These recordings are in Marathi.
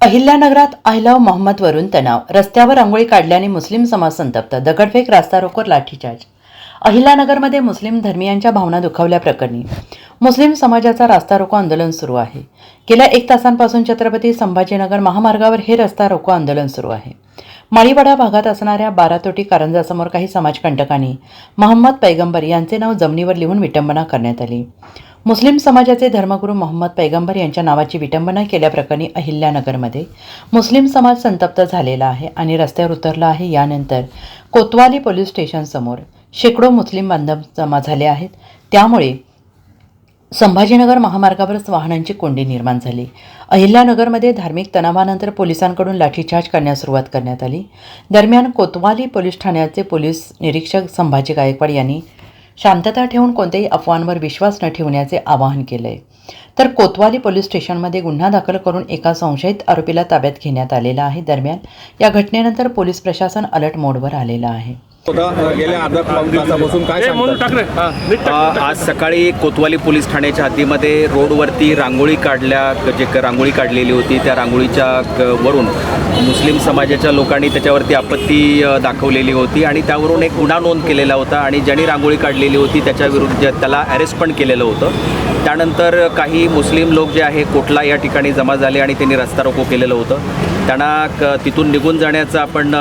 अहिल्यानगरात अहिलाव मोहम्मदवरून तणाव. रस्त्यावर रांगोळी काढल्याने मुस्लिम समाज संतप्त. दगडफेक रास्ता रोकोर लाठीचार्ज. अहिल्यानगरमध्ये मुस्लिम धर्मियांच्या भावना दुखावल्याप्रकरणी मुस्लिम समाजाचा रास्ता रोको आंदोलन सुरू आहे. गेल्या एक तासांपासून छत्रपती संभाजीनगर महामार्गावर हे रस्ता रोको आंदोलन सुरू आहे. माळीवाडा भागात असणाऱ्या बारातोटी कारंजासमोर काही समाजकंटकांनी मोहम्मद पैगंबर यांचे नाव जमिनीवर लिहून विटंबना करण्यात आली. मुस्लिम समाजाचे धर्मगुरू मोहम्मद पैगंबर यांच्या नावाची विटंबना केल्याप्रकरणी अहिल्यानगरमध्ये मुस्लिम समाज संतप्त झालेला आहे आणि रस्त्यावर उतरला आहे. यानंतर कोतवाली पोलीस स्टेशनसमोर शेकडो मुस्लिम बांधव जमा झाले आहेत. त्यामुळे संभाजीनगर महामार्गावरच वाहनांची कोंडी निर्माण झाली. अहिल्यानगरमध्ये धार्मिक तणावानंतर पोलिसांकडून लाठीचार्ज करण्यास सुरुवात करण्यात आली. दरम्यान कोतवाली पोलीस ठाण्याचे पोलीस निरीक्षक संभाजी गायकवाड यांनी शांतता ठेवून कोणत्याही अफवांवर विश्वास न ठेवण्याचे आवाहन केले आहे तर कोतवाली पोलीस स्टेशनमध्ये गुन्हा दाखल करून एका संशयित आरोपीला ताब्यात घेण्यात आलेला आहे. दरम्यान या घटनेनंतर पोलीस प्रशासन अलर्ट मोडवर आलेलं आहे. गेल्या अर्धा पाऊण तासापासून काय सांगतात? अ, आज सकाळी कोतवाली पोलीस ठाण्याच्या हद्दीमध्ये रोडवरती रांगोळी काढल्या जे रांगोळी काढलेली होती त्या रांगोळीच्या वरून मुस्लिम समाजाच्या लोकांनी त्याच्यावरती आपत्ती दाखवलेली होती आणि त्यावरून एक गुन्हा नोंद केलेला होता आणि ज्यांनी रांगोळी काढलेली होती त्याच्या विरुद्ध त्याला अरेस्ट पण केलेलं होतं. त्यानंतर काही मुस्लिम लोक जे आहे कोटला या ठिकाणी जमा झाले आणि त्यांनी रस्ता रोको केलेलं होतं. त्यांना क तिथून निघून जाण्याचं आपण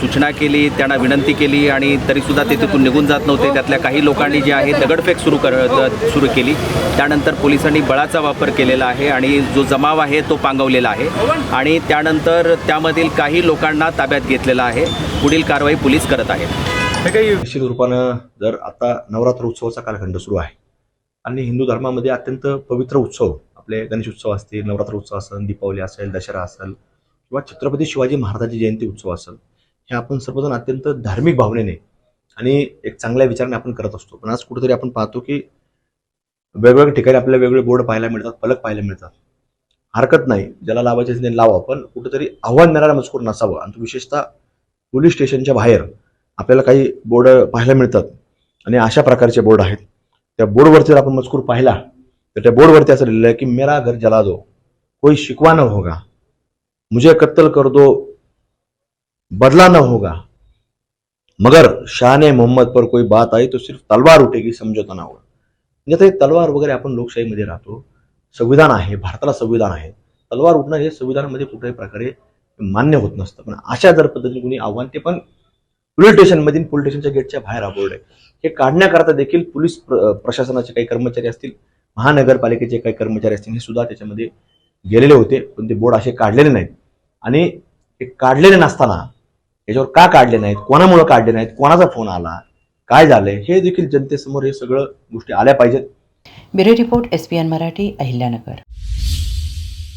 सूचना केली त्यांना विनंती केली आणि तरीसुद्धा ते तिथून निघून जात नव्हते. त्यातल्या काही लोकांनी जे आहे दगडफेक सुरू कर सुरू केली. त्यानंतर पोलिसांनी बळाचा वापर केलेला आहे आणि जो जमाव आहे तो पांगवलेला आहे. आणि त्यानंतर त्यामधील काही लोकांना ताब्यात घेतलेला आहे. पुढील कारवाई पोलीस करत आहेत. हे काही निश्चित रूपानं जर आता नवरात्र उत्सवाचा कालखंड सुरू आहे आणि हिंदू धर्मामध्ये अत्यंत पवित्र उत्सव आपले गणेश उत्सव असतील नवरात्र उत्सव असेल दीपावली असेल दशरा असेल किंवा छत्रपती शिवाजी महाराजांची जयंती उत्सव असेल हे आपण सर्वजण अत्यंत धार्मिक भावनेने आणि एक चांगल्या विचाराने आपण करत असतो. पण आज कुठेतरी आपण पाहतो की वेगवेगळ्या ठिकाणी आपल्याला वेगवेगळे बोर्ड पाहायला मिळतात फलक पाहायला मिळतात. हरकत नाही ज्याला लावायचे असेल लावा पण कुठेतरी आव्हान देणारा मजकूर नसावं. आणि तो विशेषतः पोलीस स्टेशनच्या बाहेर आपल्याला काही बोर्ड पाहायला मिळतात आणि अशा प्रकारचे बोर्ड आहेत. त्या बोर्डवरती जर आपण मजकूर पाहिला तर त्या बोर्डवरती असं लिहिलं आहे की मेरा घर जला दो कोई शिकवा न होगा मुझे कत्ल कर दो बदला न होगा। मगर शान मोहम्मद पर कोई बात आई तो सिर्फ तलवार उठेगी समझौता ना होगा। म्हणजे आता हे तलवार वगैरे आपण लोकशाहीमध्ये राहतो संविधान आहे भारताला संविधान आहे। तलवार उठणं हे संविधानामध्ये कुठल्याही प्रकारे मान्य होत नसतं. पण अशा जर पद्धतीने कुणी आव्हान ते पण पोलीस स्टेशनमधील पोलीस स्टेशनच्या गेटच्या बाहेर हा हे काढण्याकरता देखील पोलीस प्र- प्रशासनाचे काही कर्मचारी असतील महानगरपालिकेचे काही कर्मचारी असतील हे सुद्धा त्याच्यामध्ये गेलेले होते. पण ते बोर्ड असे काढलेले नाहीत. आणि हे काढलेले नसताना याच्यावर का काढले नाहीत? कोणामुळे काढले नाहीत? कोणाचा फोन आला? काय झालंय? हे देखील जनतेसमोर हे सगळं गोष्टी आल्या पाहिजेत. Bureau report S P N Marathi Ahilyanagar.